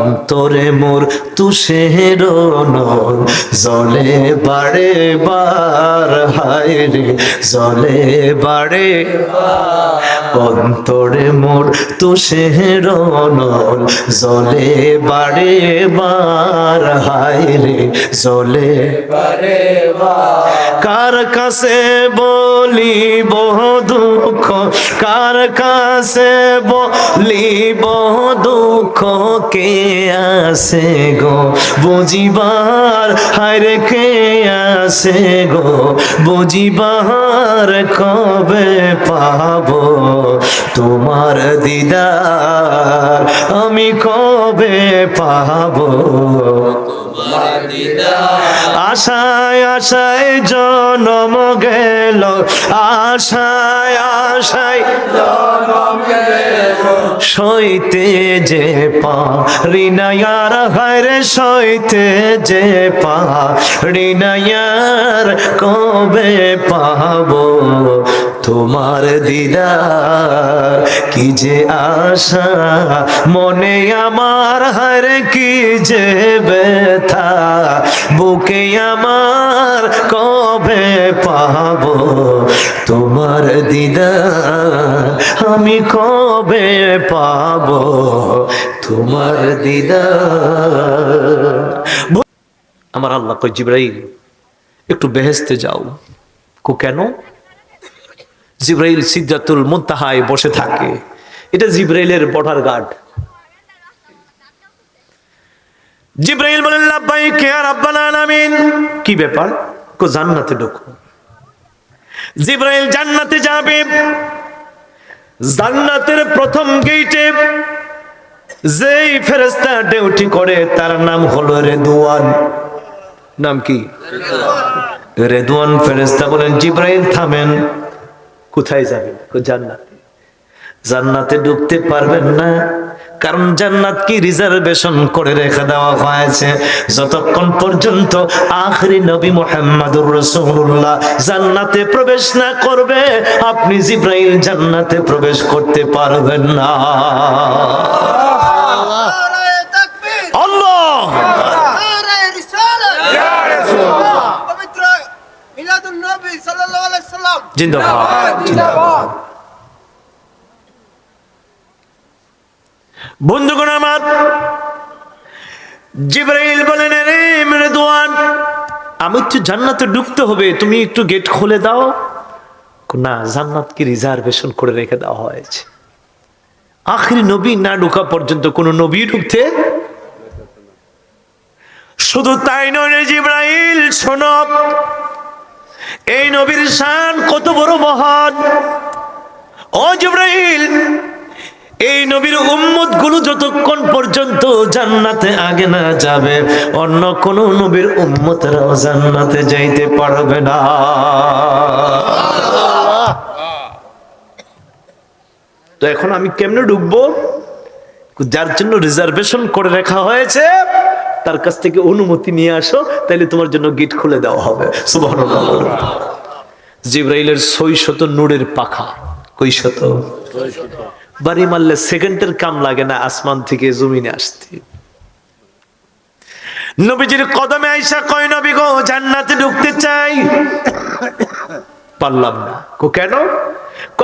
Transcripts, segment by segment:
অন্তরে মোর তুষের নল জলে বাড়ে বার, হায় রে, জলে বাড়ে অন্তরে মোর তুষের নল জলে বাড়ে বার, হায় রে, জলে কার কাছে বলিব দুঃখ? কার কাছে বলিব দুঃখ? কে আছে গো, বুঝিবার হায়রে কে আছে গো, বুঝিবার কবে পাবো? তোমার দিদার আমি কবে পাবো? আশায় আশায় জনম গেল, আশায় আশায় সইতে যে পারি না ইয়ার হায়রে সইতে যে পারি না কবে পাবো তোমার দিদার? কি যে আশা, মনে আমার হারে কি যে ব্যথা বুকে আমার কবে পাবো? তোমার দিদা আমি কবে পাবো? তোমার দিদার। আমার আল্লাহ কই জিব্রাইল, একটু বেহেস্তে যাও। কো, কেন? জিব্রাইল সিদ্ধাতুল মুনতাহায় বসে থাকে। এটা জিব্রাইলের বর্ডার গার্ড। জিব্রাইল বলেন, লাব্বাইক ইয়া রাব্বাল আলামিন। কি ব্যাপার? কো জান্নাতে ঢোকো। জিব্রাইল জান্নাতে যাবে। জান্নাতের প্রথম গেটে যেই ফেরেশতা ডিউটি করে, তার নাম হলো রেদওয়ান নাম কি? রেদওয়ান ফেরেশতা বলেন, জিব্রাইল, থামেন। কোথায় যাবেন? কো জান্নাতে। জান্নাতে ঢুকতে পারবেন না। কারণ জান্নাত কি রিজার্ভেশন করে রেখে দেওয়া হয়েছে? যতক্ষণ পর্যন্ত আখরি নবী মোহাম্মদুর রাসূলুল্লাহ জান্নাতে প্রবেশ না করবে আপনি জিব্রাইল জান্নাতে প্রবেশ করতে পারবেন না। নারায়ে তাকবীর আল্লাহ নারায়ে রিসালাত পবিত্র মিলাদুন নবী সাল্লাল্লাহু আলাইহি সাল্লাম জিন্দাবাদ জিন্দাবাদ বন্ধুগণ আমার, জিব্রাইল বলেন রে মেরেদওয়ান আমি তো জান্নাতে ঢুকতে হবে, তুমি একটু গেট খুলে দাও। না জান্নাত কি রিজার্ভেশন করে রেখে দেওয়া হয়েছে। আখরি নবী না ঢুকা পর্যন্ত কোন নবী ঢুকতে শুধু তাই নয় জিব্রাইল, শোনো, এই নবীর শান কত বড় মহান। ও জিব্রাইল এই নবীর উম্মতগুলো যতক্ষণ পর্যন্ত জান্নাতে আগে না যাবে, অন্য কোন নবীর উম্মতরাও জান্নাতে যাইতে পারবে না। তো এখন আমি কেমনে ঢুকবো যার জন্য রিজার্ভেশন করে রাখা হয়েছে, তার কাছ থেকে অনুমতি নিয়ে আসো, তাইলে তোমার জন্য গেট খুলে দেওয়া হবে। জিব্রাইলের ছয় শত নূরের পাখা কই শত বাড়ি মারলে সেকেন্ডের কাম লাগে না, আসমান থেকে জমিনে আসতে। নবীজির কদমে আইসা কয়, নবী গো, জান্নাতে ঢুকতে চাই। পারলাম না। কো, কেন?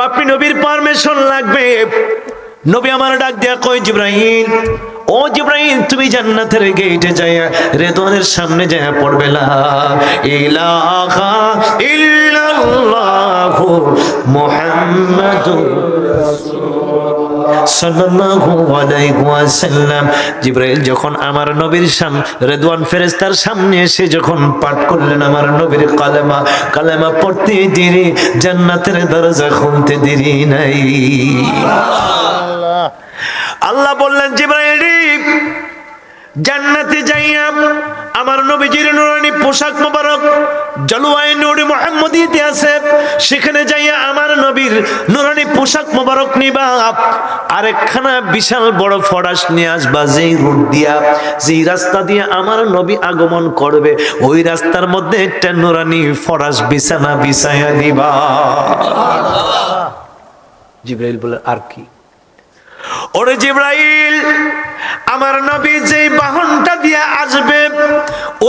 আপনি নবীর পারমিশন লাগবে। নবী আমার ডাক দেয়া কয় জিব্রাহিম ও জিব্রাহিম তুমি জান্নাতের গেটে যাইয়া রেদওয়ানের সামনে যাইয়া পড়বে লা ইলাহা ইল্লাল্লাহু মুহাম্মাদুর জিব্রাইল যখন আমার নবীর সাম রেদওয়ান ফেরেশতার সামনে এসে যখন পাঠ করলেন আমার নবীর কালেমা কালেমা পড়তে দেরি জান্নাতের দরজা খুলতে দেরি নাই। আল্লাহ বললেন জিব্রাইল জান্নাতে যাইয়া আমার নবীজির নুরানি পোশাক মোবারক জলওয়ায় নূরে মুহাম্মদিতে আছে। সেখানে যাইয়া আমার নবীর নুরানি পোশাক মোবারক নিবা। আরেকখানা বিশাল বড় ফরাস নিয়ে আসবা, যেই রুট দিয়া, যেই রাস্তা দিয়ে আমার নবী আগমন করবে। ওই রাস্তার মধ্যে একটা নুরানি ফরাস বিছানা বিছায়া দিবা। জিব্রাইল বলে, আর কি? ওরে জিব্রাইল! আমার নবী যে বাহনটা দিয়ে আসবে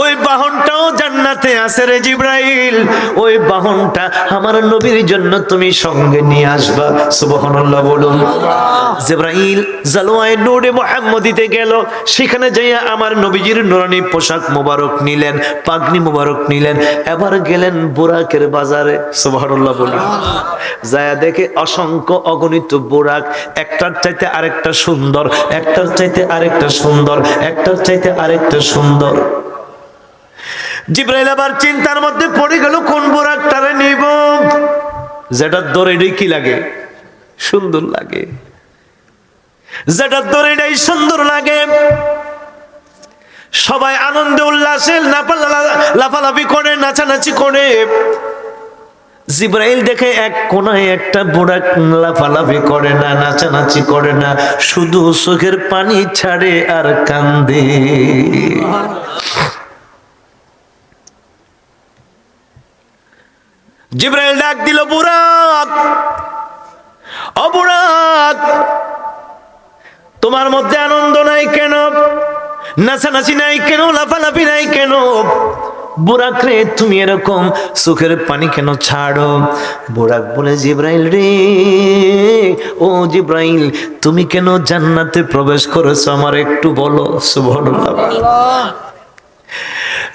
ওই বাহনটাও জান্নাতে আছে রে জিব্রাইল। ওই বাহনটা আমার নবীর জন্য তুমি সঙ্গে নিয়ে আসবা। সুবহানাল্লাহ বলুন। জিব্রাইল জালওয়ায় নূরে মুহাম্মদিতে গেল। সেখানে যাইয়া আমার নবীজির নুরানি পোশাক মোবারক নিলেন পাগনি মোবারক নিলেন। এবার গেলেন বোরাকের বাজারে। সুবহানাল্লাহ বলুন। যায়া দেখে অসংখ্য অগণিত বোরাক একটার চাইতে আরেকটা সুন্দর একটার চাইতে আরেকটা সুন্দর, একটার চাইতে আরেকটা সুন্দর। জিব্রাইল আবার চিন্তার মধ্যে পড়ে গেল, কোন বোরাকটারে নিব? যেটার দরে কি লাগে, সুন্দর লাগে। যেটার দড়িটাই সুন্দর লাগে। সবাই আনন্দে উল্লাসে লাফালা- লাফালাফি করে, নাচানাচি করে। জিব্রাইল দেখে এক কোনায় একটা বুড়া লাফালাফি করে না, নাচানাচি করে না, শুধু চোখের পানি ছাড়ে আর কান্দে। জিব্রাইল ডাক দিল, বুড়াক! ও বুড়াক! তোমার মধ্যে আনন্দ নাই কেন? নাচানাচি নাই কেন? লাফালাফি নাই কেন? বুড়াক রে তুমি এরকম সুখের পানি কেন ছাড়ো? বুড়াক বলে, জিব্রাইল রে, ও জিব্রাইল, তুমি কেন জান্নাতে প্রবেশ করেছ? আমার একটু বলো, সুবহানাল্লাহ।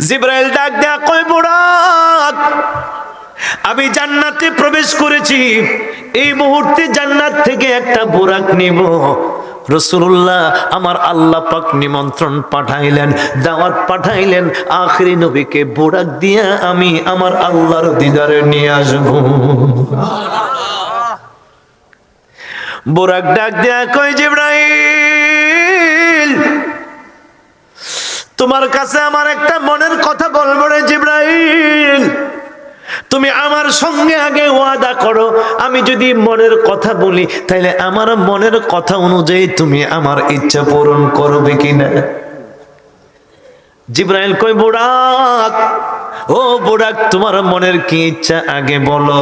জিব্রাইল ডাক দেয়া কয় বুড়াক আমি জান্নাতে প্রবেশ করেছি। এই মুহূর্তে জান্নাত থেকে একটা বোরাক নিব। রসুল্লাহ আমার আল্লাহ পাক নিমন্ত্রণ পাঠাইলেন, দাওয়াত পাঠাইলেন, আখরি নবীকে বোরাক দিয়া আমি আমার আল্লাহর দিদারে নিয়ে আসব। বোরাক ডাক দেয়া কয়, জিব্রাইল, তোমার কাছে আমার একটা মনের কথা বলব রে জিব্রাইল। তুমি আমার সঙ্গে আগে ওয়াদা করো। আমি যদি মনের কথা বলি তাহলে আমার মনের কথা অনুযায়ী তুমি আমার ইচ্ছা পূরণ করবে কিনা? জিব্রাইল কই বুড়াক ও বোড়াক তোমার মনের কি ইচ্ছা? আগে বলো।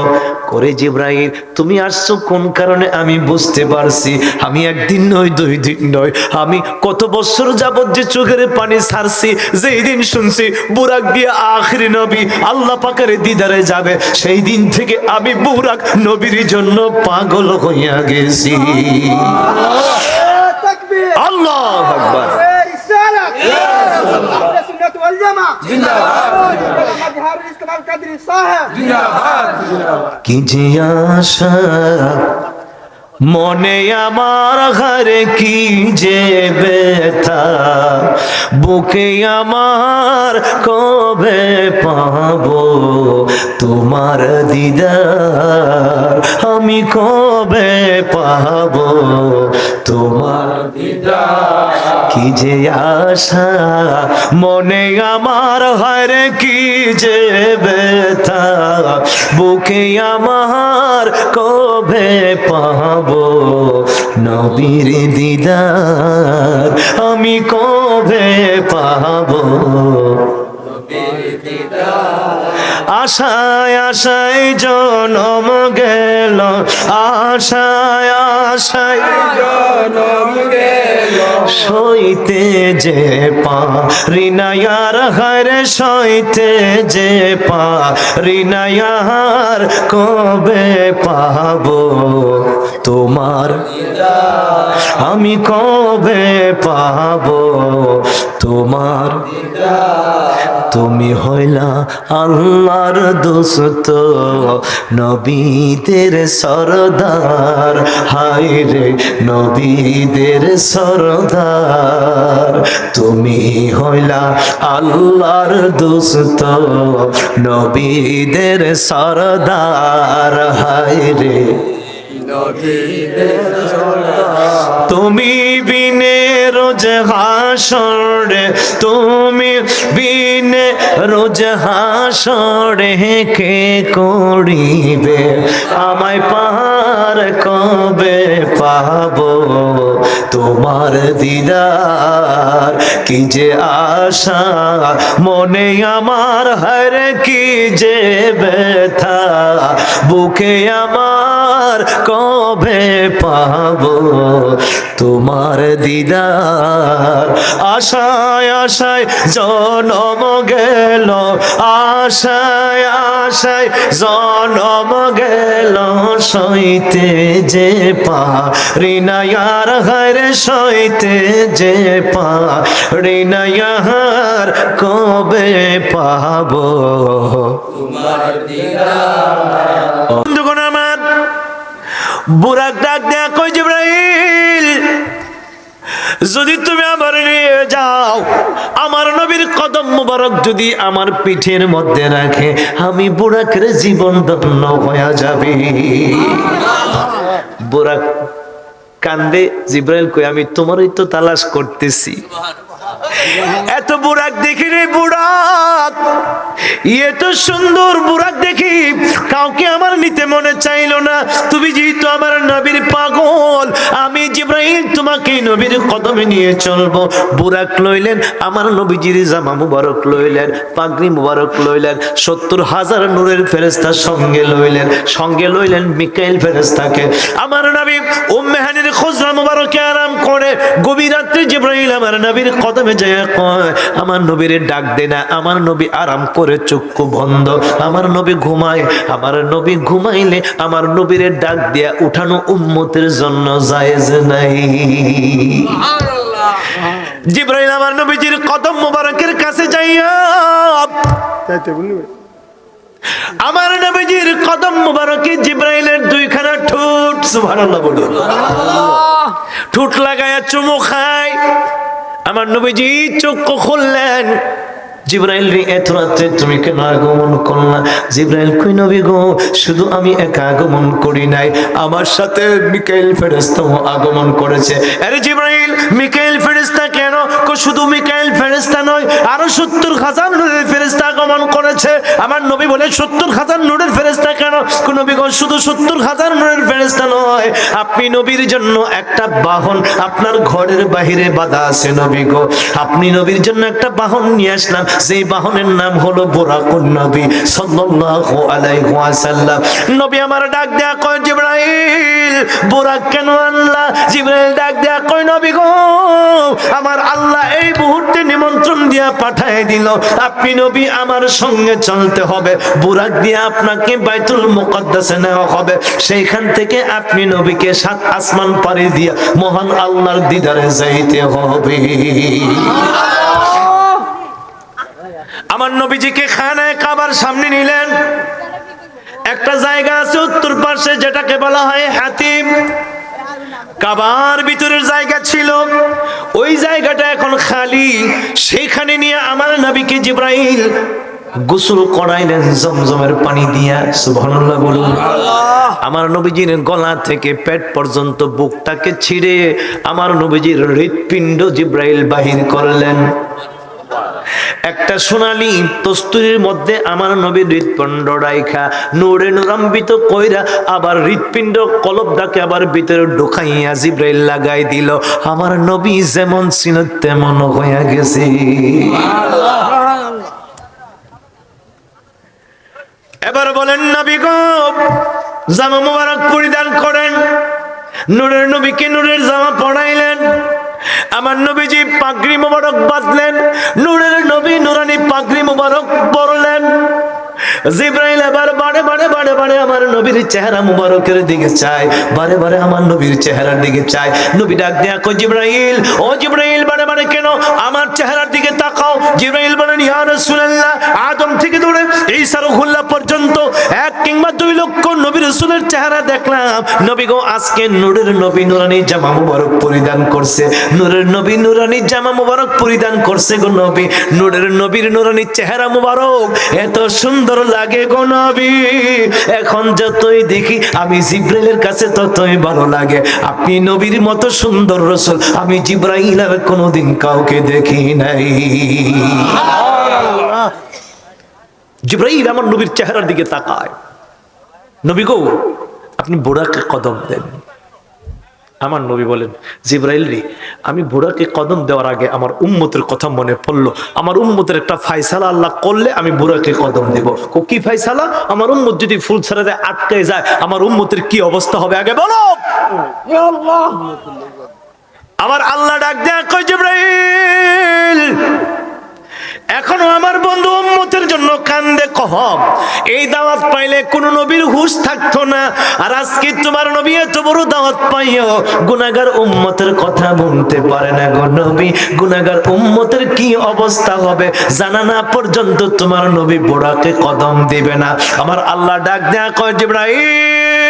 করে জিব্রাহিম তুমি আসছো কোন কারণে? আমি বুঝতে পারছি। আমি একদিন নয় দুই দিন নয়। আমি কত বছর যাবৎ যে চোখের পানি ছাড়ছি যেই দিন শুনছি বুরাক দিয়ে আখরি নবী আল্লাহ পাকারে দিদারে যাবে। সেই দিন থেকে আমি বুরাক নবীর জন্য পাগল হইয়া গেছি। আল্লাহ আকবার। কি যে আশা মনে আমার ঘরে কি যে ব্যথা? বুকে আমার কবে পাব? তোমার দিদার আমি কবে পাব? তোমার কি যে আশা? মনে আমার হরে কি যে ব্যথা? বুকে আমার কবে পাবো? নবীর দিদার। আমি কবে পাবো? আশায় আশায় জনম গেল, আশায় আশায় জনম গেল। সইতে যে পা, রিনায়ার হরে সইতে যে পা, রিনায়ার কবে পাবো? তোমার আমি কবে পাবো? তোমার তুমি হইলা আল্লাহর দোস্ত, নবীদের সরদার। হায় রে নবীদের সরদার। তুমি হইলা আল্লাহর দোস্ত, নবীদের সরদার। হায় রে তুমি বিনে রোজ হাসরে তুমি বিনে রোজ হাসরে কে করিবে? আমায় পার কবে? পাবো তোমার দিদার। কি যে আশা, মনে আমার হর কি যে ব্যথা। বুকে আমার কবে পাবো তোমার দিদার? আশায় আশায় জনম গেল, আশায় আশায় জনম গেল, সইতে যে পা রিনায়ার হারে সইতে যে পা রিনায়ার কবে পাবো? বন্ধুগণ আমার বুড়াক ডাক দেয়া কই জিব্রাইল? যদি তুমি আমার নিয়ে যাও, আমার নবীর কদম মুবারক যদি আমার পিঠের মধ্যে রাখে, আমি বুড়াকের জীবন ধন্য হয়ে যাবে। বুড়াক কান্দে, জিব্রাইল কই, আমি তোমারই তো তালাশ করতেছি। এত বুড়াক দেখি রে বুড়াক এত সুন্দর বুড়াক দেখি, কাউকে আমার নিতে মনে চাইলো না। তুমি যেহেতু আমার নবীর পাগল, আমি জিব্রাহিম তোমাকে নবীর কদমে নিয়ে চলবো। বুড়াক লইলেন, আমার নবীজির জামা মুবারক লইলেন, পাগড়ি মুবারক লইলেন, সত্তর হাজার নূরের ফেরেস্তা সঙ্গে লইলেন সঙ্গে লইলেন মিকাইল ফেরেস্তাকে আমার নবী উম্মেহানির খোঁজরা মুবারকে আরাম করে, গভীর রাত্রে জিব্রাহিম আমার নবীর কদমে যায় কয়, আমার নবীর ডাক দে না, আমার নবী আরাম করে চক্ষু বন্ধ, আমার নবী ঘুমায়, আমার নবী ঘুমাইলে আমার নবীর ডাক দিয়া উঠানো উম্মতের জন্য জায়েজ নাই। জিব্রাইল আমার নবীজির কদম মোবারকের কাছে যাইয়া। আমার নবীজির কদম মোবারকে জিব্রাইলের দুইখানা ঠোঁট সুবহানাল্লাহ বলুন। ঠোঁট লাগায়া চুমু খায়। আমার নবীজি চক্ষু খুললেন। জিব্রাইল রে, এত রাত্রে তুমি কেন আগমন করলা জিব্রাইল কই নবী গো? শুধু আমি একা আগমন করি নাই। আমার সাথে মিকাইল ফেরেস্তাও আগমন করেছে। আরে জিব্রাইল, মিকাইল ফেরেস্তা কেন কো শুধু মিকাইল ফেরেস্তা নয়, আরও সত্তর হাজার নূরের ফেরেস্তা আগমন করেছে। আমার নবী বলে, সত্তর হাজার নূরের ফেরেস্তা কেন? কোন গো শুধু সত্তর হাজার নূরের ফেরেস্তা নয়, আপনি নবীর জন্য একটা বাহন, আপনার ঘরের বাহিরে বাধা আছে নবী গো। আপনি নবীর জন্য একটা বাহন নিয়ে আসলাম সেই বাহনের নাম হলো বোরাকুন নবী সাল্লাল্লাহু আলাইহি ওয়াসাল্লাম। নবী আমার ডাক দেয়া কয়, জিবরাইল, বোরাক কেন আল্লাহ জিবরাইল ডাক দেয়া কয়, নবী গো, আমার আল্লাহ এই মুহূর্তে নিমন্ত্রণ দিয়া পাঠায় দিল, আপনি নবী, আমার সঙ্গে চলতে হবে। বুরাক দিয়ে আপনাকে বাইতুল মুকদ্দাসে নেওয়া হবে। সেইখান থেকে আপনি নবীকে সাত আসমান পাড়ি দিয়া মহান আল্লাহর দিদারে যাইতে হবে। আমার নবীজিকে খানায় কাবার সামনে নিলেন। একটা জায়গা আছে উত্তর পাশে, যেটাকে বলা হয় হাতিম। কাবার ভিতরের জায়গা এখন খালি সেখানে নিয়ে আমার নবীকে জিব্রাইল গোসল করাইলেন জমজমের পানি দিয়া সুবহানাল্লাহ বলুন। আমার নবীজির গলা থেকে পেট পর্যন্ত বুকটাকে ছিঁড়ে আমার নবীজির হৃৎপিণ্ড জিব্রাইল বাহির করলেন। একটা সোনালি তস্তুরির মধ্যে আমার নবী হৃৎপিণ্ড রাইখা, নূরে নুরাম্বিত কইরা আবার হৃৎপিণ্ড কলবটাকে আবার ভিতরে ঢুকাইয়া জিব্রাইল লাগাই দিল। আমার নবী যেমন ছিল তেমন হইয়া গেছে। এবার বলেন, নবী গো, জামা মোবারক পরিধান করেন। নূরের নবীকে নূরের জামা পড়াইলেন আমার নবীজি পাগড়ি মোবারক বাঁধলেন, নূরের নবী নুরানি পাগড়ি মোবারক পরলেন। জিব্রাইল এবার বারে বারে বারে বারে আমার নবীর চেহারা মুবারকের দিকে চায়, বারে বারে আমার নবীর চেহারার দিকে চায়। নবী ডাক দেয়া কো জিব্রাইল, ও জিব্রাইল, বারে বারে কেন আমার চেহারার দিকে তাকাও জিব্রাইল বলেন, ইয়া রাসূলুল্লাহ, আদম থেকে ধরে ঈসা রুহুল্লাহ পর্যন্ত এক কিংবা দুই লক্ষ নবী রাসূলের চেহারা দেখলাম। নবী গো, আজকে নূরের নবী নুরানি জামা মুবারক পরিধান করছে। নূরের নবী নুরানি জামা মুবারক পরিধান করছে গো নবী। নূরের নবীর নুরানি চেহারা মুবারক, এত সুন্দর লাগে গো নবী। এখন যতই দেখি, আমি জিব্রাইলের কাছে ততই ভালো লাগে। আপনি নবীর মতো সুন্দর রসুল, আমি জিব্রাইল আর কোনোদিন কাউকে দেখি নাই। জিব্রাইল আমার নবীর চেহারার দিকে তাকায়। নবী গো আপনি বুড়াকে কদম দেন। আমার নবী বলেন জিব্রাইল রে আমি বুড়াকে কদম দেওয়ার আগে আমার উম্মতের কথা মনে পড়ল। আমার উম্মতের একটা ফাইসালা আল্লাহ করলে আমি বুড়াকে কদম দেব। কি ফাইসালা আমার উম্মত যদি ফুল ছাড়াতে আটকে যায় আমার উম্মতের কি অবস্থা হবে? আগে বলো। আমার আল্লাহ। ডাক দেয়া কই জিব্রাইল! কহব এই দাওয়াত পাইলে কোন নবীর হুশ থাকতো না। আর আজকে তোমার নবী এত বড় দাওয়াত পাইও গুনাগার উম্মতের কথা বলতে পারে না গো নবী। গুনাগার উম্মতের কি অবস্থা হবে? জানা না পর্যন্ত তোমার নবী বোড়াকে কদম দিবে না। আমার আল্লাহ ডাক দেয়া কয়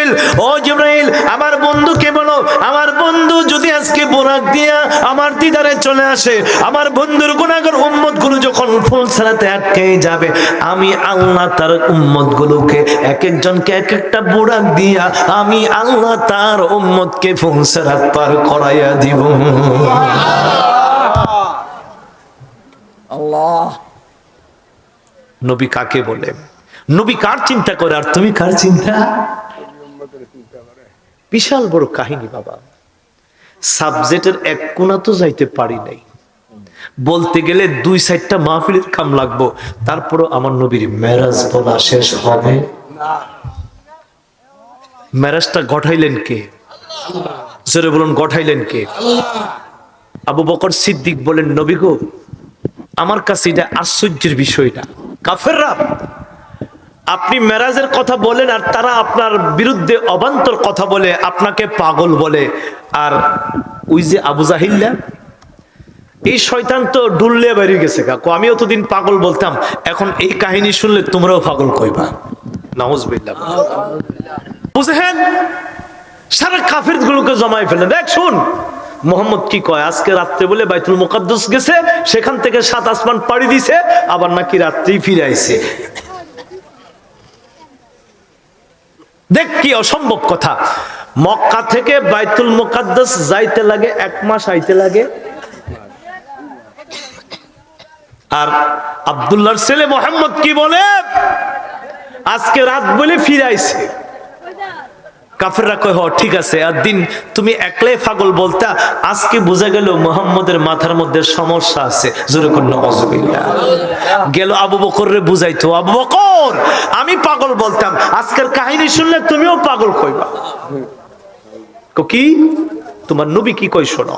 জিব্রাইল ও জিব্রাইল আমার বন্ধুকে বলো আমার বন্ধু যদি আজকে বোরাক দিয়া আমার দিদারে চলে আসে আমার বন্ধুর গুণাগর উম্মতগুলো যখন ফুল ছাড়াতে আটকে যাবে আমি আল্লাহ তার উম্মত গুলোকে এক একজনকে এক একটা বোরাক দিয়া আমি আল্লাহ তার উম্মতকে ফুল ছাড়াত পার করাইয়া দিব। আল্লাহ। নবী কাকে বলে? নবী কার চিন্তা করে আর তুমি কার চিন্তা? বিশাল বড় কাহিনী বাবা। সাবজেক্টের এক কোনা তো যাইতে পারি নাই। বলতে গেলে দুই সাইডটা মাহফিলের কাম লাগবো, তারপরও আমার নবীর মেরাজ বলা শেষ হবে। মেরাজটা গঠাইলেন কে? জোরে বলুন, গঠাইলেন কে? আবু বকর সিদ্দিক বলেন, নবী গো, আমার কাছে এটা আশ্চর্যের বিষয় না কাফেররা আপনি মেরাজের কথা বলেন আর তারা আপনার বিরুদ্ধে অবান্তর কথা বলে, আপনাকে পাগল বলে। আর ওই যে আবু জাহিল্লা, এই শয়তান তো ডুললে বেরিয়ে গেছে কাকু। আমি অতদিন পাগল বলতাম, এখন এই কাহিনী শুনলে তোমরাও পাগল কইবা। সারা কাফের গুলোকে জমাই ফেলে দেখ, শুন, মোহাম্মদ কি কয়, আজকে রাত্রে বলে বাইতুল মুকাদ্দাস গেছে, সেখান থেকে সাত আসমান পাড়ি দিছে, আবার নাকি রাত্রেই ফিরে আইছে। দেখ কি অসম্ভব কথা। মক্কা থেকে বাইতুল মুকাদ্দাস যাইতে লাগে, এক মাস আইতে লাগে। আর আব্দুল্লাহর ছেলে মোহাম্মদ কি বলে? আজকে রাত বলে ফিরাইছে। কাফেররা কয়, হ, ঠিক আছে, আর দিন তুমি একলাই পাগল বলতা, আজকে বোঝা গেল মোহাম্মদের মাথার মধ্যে সমস্যা আছে। গেল আবু বকর রে বুঝাইতো, আবু বকর, আমি পাগল বলতাম, আজকের কাহিনী শুনলে তুমিও পাগল কইবা। কি তোমার নবী কি কই শোনো?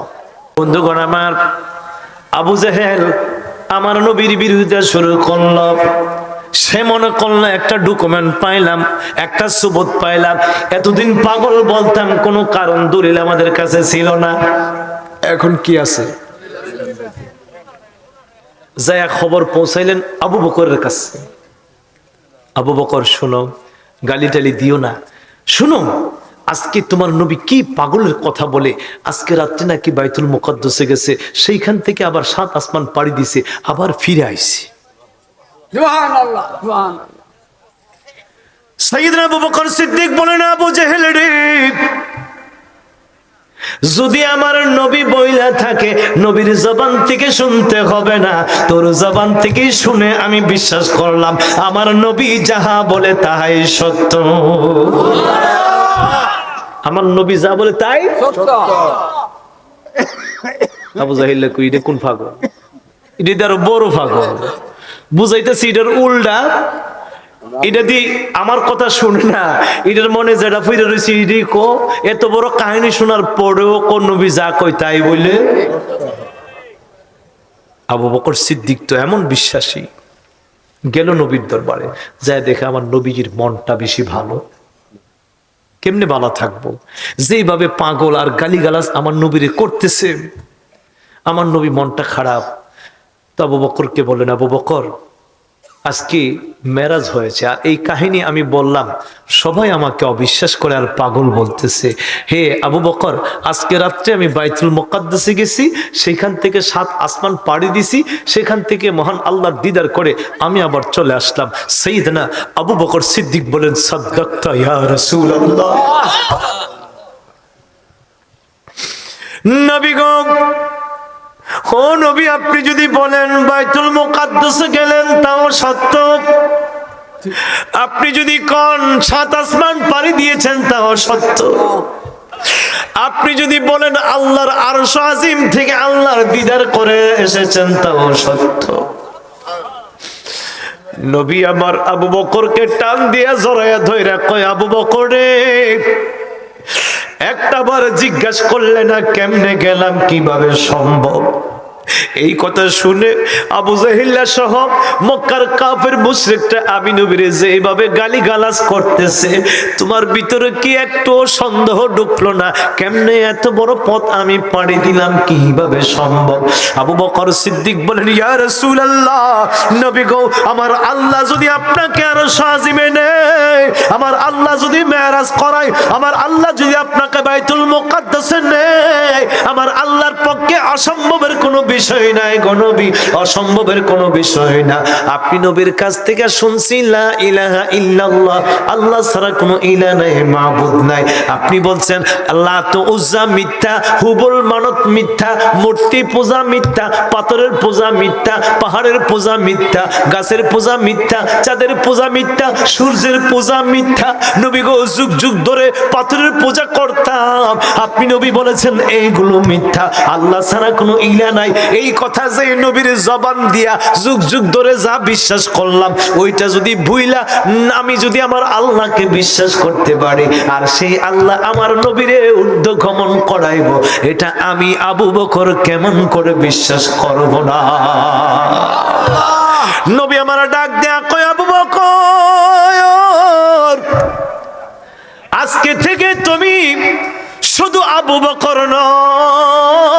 বন্ধুগণ, আমার আবু জাহেল আমার নবীর বিরুদ্ধে শুরু করল। সে মনে করল একটা ডকুমেন্ট পাইলাম একটা সুবোধ পাইলাম। এতদিন পাগল বলতাম কোনো কারণ দলিল আমাদের কাছে ছিল না। এখন কি আছে? যায়া খবর পৌঁছাইলেন আবু বকরের কাছে। আবু বকর শোনো গালি টালি দিও না। শুনো আজকে তোমার নবী কি পাগলের কথা বলে? আজকে রাত্রে নাকি বাইতুল মুকদ্দসে গেছে সেইখান থেকে আবার সাত আসমান পাড়ি দিছে আবার ফিরে আইছে। জোহান আল্লাহ জোহান সাইয়েদনা আবু বকর সিদ্দিক বলেন আবু জেহেল রে যদি আমার নবী বইলা থাকে নবীর জবান থেকে শুনতে হবে না। তোর জবান থেকে শুনে আমি বিশ্বাস করলাম আমার নবী যাহা বলে তাহাই সত্য। আমার নবী যা বলে তাই সত্য। আবু জাহিল্লা কই কোন পাগল এটা আরও বড় পাগল বুঝাইতেছি, এটার উল্টা। এটা দি আমার কথা শুনে না। এটার মনে যেটা ফিরে রয়েছে এটাই কো। এত বড় কাহিনী শোনার পরেও কোন নবী যা কই তাই বলে? আবু বকর সিদ্দিক তো এমন বিশ্বাসী। গেল নবীর দরবারে, যায় দেখে আমার নবীজির মনটা বেশি ভালো। কেমনে ভালো থাকব? যেইভাবে পাগল আর গালিগালাজ আমার নবীরে করতেছে, আমার নবী মনটা খারাপ। তো আবু বকরকে বলেন আবু বকর আজকে মেরাজ হয়েছে। আর এই কাহিনী আমি বললাম সবাই আমাকে অবিশ্বাস করে আর পাগল বলতেছে। হে আবু বকর আজকে রাত্রে আমি বাইতুল মোকাদ্দাসে গেছি সেখান থেকে সাত আসমান পাড়ি দিছি সেখান থেকে মহান আল্লাহর দিদার করে আমি আবার চলে আসলাম। সেইদনা আবু বকর সিদ্দিক বলেন সাদ্দাক্তা ইয়া রাসূলুল্লাহ। নবীগণ ও নবী, আপনি যদি বলেন বাইতুল মুকাদ্দাসে গেলেন, তাও সত্য। আপনি যদি কন সাত আসমান পাড়ি দিয়েছেন, তাও সত্য। আপনি যদি বলেন আল্লাহর আরশ আজিম থেকে আল্লাহর দিদার করে এসেছেন, তাও সত্য। নবী আমার আবু বকরকে টান দিয়া জড়াইয়া ধইরা কয়, আবু বকর রে একটা বার জিজ্ঞাসা করলে না কেমনে গেলাম, কীভাবে সম্ভব? এই কথা শুনে আবু জাহিল্লা সহ মক্কার কাফের মুশরিকটা আমি নবীরে যেভাবে গালি গালাজ করতেছে, তোমার ভিতরে কি একটু সন্দেহ ঢুকলো না? কেমনে এত বড় পথ আমি পাড়ি দিলাম? কীভাবে সম্ভব? আবু বকর সিদ্দিক বলেন, ইয়া রাসূলুল্লাহ, নবী গো, আমার আল্লাহ যদি আপনাকে আরও সাজিমে নেয়, আমার আল্লাহ যদি মেরাজ করায়, আমার আল্লাহ যদি আপনাকে বাইতুল মুকাদ্দাসে নেয়, আমার আল্লাহর পক্ষে অসম্ভবের কোনো বিষয় নাই গনবী অসম্ভবের কোনো বিষয় না। আপনি নবীর কাছ থেকে শুনছি, লা ইলাহা ইল্লাল্লাহ আল্লাহ ছাড়া কোনো ইলা নাই, মাবুদ নাই। আপনি বলছেন আল্লাহ তো উজ্জা মিথ্যা হুবল মানত মিথ্যা, মূর্তি পূজা মিথ্যা, পাথরের পূজা মিথ্যা, পাহাড়ের পূজা মিথ্যা, গাছের পূজা মিথ্যা, চাঁদের পূজা মিথ্যা, সূর্যের পূজা মিথ্যা। নবী গো, যুগ যুগ ধরে পাথরের পূজা করতাম। আপনি নবী বলেছেন, এইগুলো মিথ্যা আল্লাহ ছাড়া কোনো ইলা নাই। এই কথা যে নবীর জবান দিয়া যুগ যুগ ধরে যা বিশ্বাস করলাম, ওইটা যদি ভুইলা, আমি যদি আমার আল্লাহকে বিশ্বাস করতে পারি, আর সেই আল্লাহ আমার নবীরে গমন করাইব, এটা আমি আবু বকর কেমন করে বিশ্বাস করব না? নবী আমার ডাক দেয়া কয়, আবু বকর, আজকে থেকে তুমি শুধু আবু বকর নও।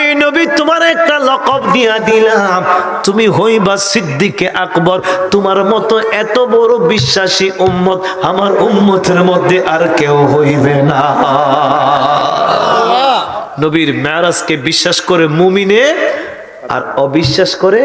আমি নবী তোমার একটা লকব দিয়া দিলাম। তুমি হইবা সিদ্দিকে আকবর। তোমার মতো এত বড় বিশ্বাসী উম্মত আমার উম্মতের মধ্যে আর কেউ হইবে না। নবীর মেয়ারাজকে বিশ্বাস করে মুমিনে আর অবিশ্বাস করে।